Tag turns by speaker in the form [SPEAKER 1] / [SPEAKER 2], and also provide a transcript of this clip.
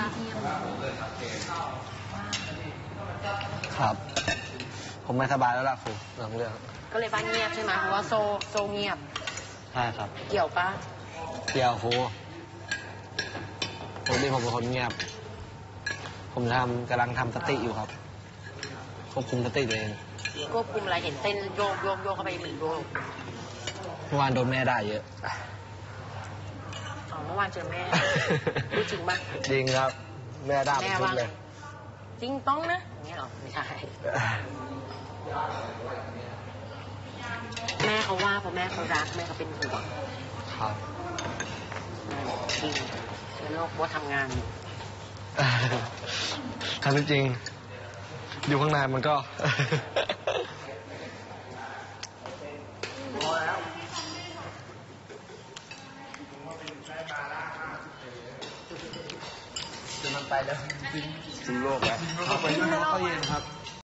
[SPEAKER 1] นะ
[SPEAKER 2] ครับ ผมไม่สบายแล้วล่ะครูเรื่องเรื่อง
[SPEAKER 1] ก็เลยบ้านเงียบใช่ไหมเพราะว่าโซโซเงียบ
[SPEAKER 2] ใช่ครับ
[SPEAKER 1] เกี่ยวปะ
[SPEAKER 2] เกี่ยวครูผมนี่ผมเป็นคนเงียบ ผมทำกำลังทำสติอยู่ครับ ควบคุมสติตัวเอง
[SPEAKER 1] ควบคุมอะไรเห็นเต้นโยกโยกโยกเข้าไปเหมือนโยก
[SPEAKER 2] เมื่อวานโดนแม่ด่าเยอะ
[SPEAKER 1] อ๋อเมื่อวานเจอแม่พูดจริงปะ
[SPEAKER 2] จริงครับ แม่ด่า
[SPEAKER 1] แม่
[SPEAKER 2] เป็นชุด
[SPEAKER 1] ว่าไง
[SPEAKER 2] เลย
[SPEAKER 1] จริงต้องนะอย่างเงี้ยเหรอไม่ใช่แม่เขาว่าเพราะแม่เขารักแม่เขาเป็นห่วง
[SPEAKER 2] ครับ
[SPEAKER 1] จริงเชื้อโรคว่าทำงานอยู่
[SPEAKER 2] ครับจริง อยู่ข้างในมันก็
[SPEAKER 3] จะมันไปแล้ว
[SPEAKER 2] จริงโลกแล้ว
[SPEAKER 3] เข้าไปด้วยข้าวเย็นครับ